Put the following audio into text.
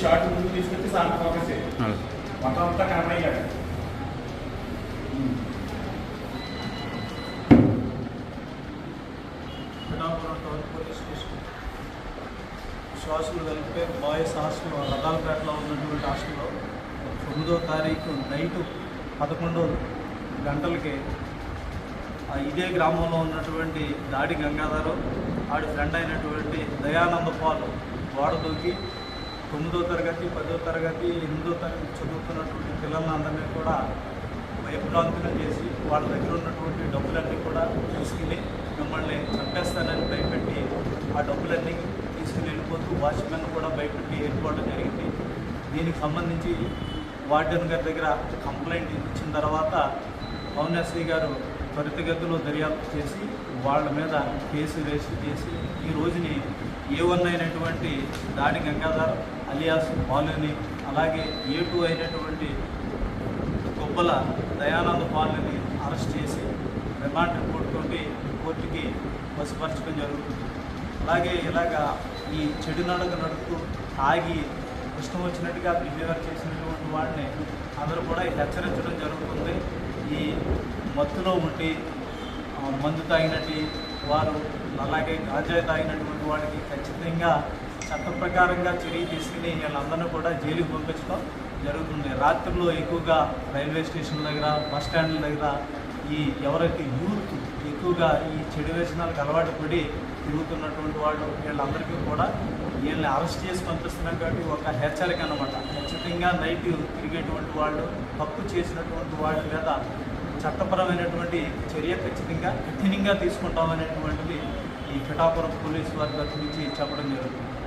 Short ముందు తీసుకొచ్చి sir focus చేయాలి మొత్తం అంతా police station social welfare boys hostel రథాలపేటలో ఉన్నటువంటి హాస్టల్లో తొమ్మిదో తారీఖు నైటు పదకొండు గంటలకి ఆ ఇదే గ్రామంలో ఉన్నటువంటి దాడి గంగాధరం ఆడి ఫ్రెండ్ అయినటువంటి దయానంద పాల్ గోడ దూకి తొమ్మిదో తరగతి పదో తరగతి ఎనిమిదో తరగతి చదువుతున్నటువంటి పిల్లలందరినీ కూడా భయభ్రాంతులను చేసి వాళ్ళ దగ్గర ఉన్నటువంటి డబ్బులన్నీ కూడా తీసుకుని మిమ్మల్ని చంపేస్తానని భయపెట్టి ఆ డబ్బులన్నీ తీసుకుని వెళ్ళిపోతూ వాచ్మెన్ కూడా భయపెట్టి ఏర్పాటు జరిగింది. దీనికి సంబంధించి వార్డెన్ గారి దగ్గర కంప్లైంట్ ఇచ్చిన తర్వాత పవనశ్రీ గారు త్వరితగతిలో దర్యాప్తు చేసి వాళ్ళ మీద కేసు రిజిస్టర్ చేసి ఈ రోజుని ఏ వన్ అయినటువంటి దాడి గంగాధర్ అలియాస్ బాలుని అలాగే ఏ టూ అయినటువంటి గొప్పల దయానంద పాలని అరెస్ట్ చేసి రిమాండ్ రిపోర్ట్ తోటి కోర్టుకి వశపరచడం జరుగుతుంది. అలాగే ఇలాగా ఈ చెడు నడక నడుపుతూ ఆగి ఇష్టం వచ్చినట్టుగా బిహేవియర్ చేసినటువంటి వాడిని అందరూ కూడా హెచ్చరించడం జరుగుతుంది. ఈ మత్తులో ఉండి మందు తాగినట్టు వారు అలాగే గాంజాయి తాగినటువంటి వాడికి ఖచ్చితంగా చట్ట ప్రకారంగా చర్య తీసుకుని వీళ్ళందరినీ కూడా జైలుకి పంపించడం జరుగుతుంది. రాత్రుల్లో ఎక్కువగా రైల్వే స్టేషన్ దగ్గర బస్ స్టాండ్ల దగ్గర ఈ ఎవరైతే యూత్ ఎక్కువగా ఈ చెడు వ్యసనాలకు అలవాటు పడి తిరుగుతున్నటువంటి వాళ్ళు వీళ్ళందరికీ కూడా వీళ్ళని అరెస్ట్ చేసి పంపిస్తున్నాం కాబట్టి ఒక హెచ్చరిక అనమాట ఖచ్చితంగా నైట్ తిరిగేటువంటి వాళ్ళు తప్పు చేసినటువంటి వాళ్ళ మీద చట్టపరమైనటువంటి చర్య ఖచ్చితంగా కఠినంగా తీసుకుంటామనేటువంటిది ఈ పిఠాపురం పోలీసు వారి తరఫు నుంచి చెప్పడం జరుగుతుంది.